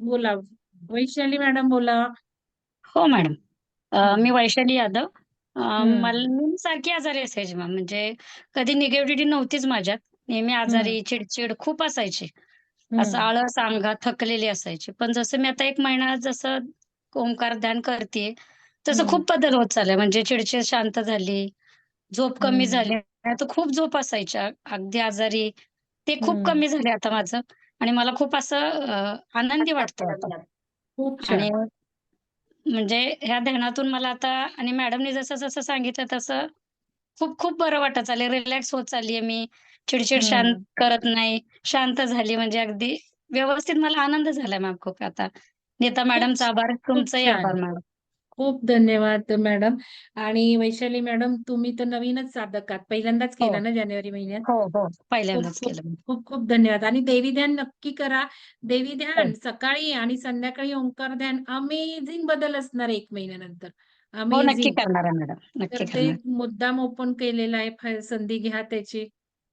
बोला वैशाली मॅडम बोला हो मॅडम अ. मी वैशाली यादव अ. मला मी सारखी आजारी असायची मॅम म्हणजे कधी निगेटिव्हिटी नव्हतीच माझ्यात नेहमी आजारी चिडचिड खूप असायची असं. आळस अंगात थकलेली असायची पण जसं मी आता एक महिना जसं ओंकार ध्यान करते तसं. खूप बदल होत चाललाय म्हणजे चिडचिड शांत झाली झोप कमी. झाली तर खूप झोप असायची अ- अगदी आजारी ते खूप. कमी झाले आता माझं आणि मला खूप असं आनंदी वाटतं आता खूप आणि छान म्हणजे ह्या ध्यानातून मला आता आणि मॅडमनी जसं जसं सांगितलं तसं खूप खूप बरं वाटत चाललंय, रिलॅक्स होत चाललीये मी. चिडचिड शांत हं. करत नाही. शांत झाली म्हणजे अगदी व्यवस्थित मला आनंद झालाय मॅम खूप आता. नीता खूप मॅडमचा आभार, खूप तुमचाही छान आभार मॅडम. खूप धन्यवाद मॅडम. आणि वैशाली मॅडम तुम्ही तर नवीनच साधक आहात. पहिल्यांदाच हो, केला ना जानेवारी महिन्यात? हो, हो. खूप पहिल्यांदाच खूप केलं मी. खूप खूप धन्यवाद. आणि देवी ध्यान नक्की करा. देवी ध्यान सकाळी आणि संध्याकाळी ओंकार ध्यान अमेझिंग बदल असणार आहे एक महिन्यानंतर. हो नक्की अमेझिंग करणार आहे मॅडम. तर नक्की ते करणार. मुद्दाम ओपन केलेलं आहे. फ- संधी घ्या त्याची.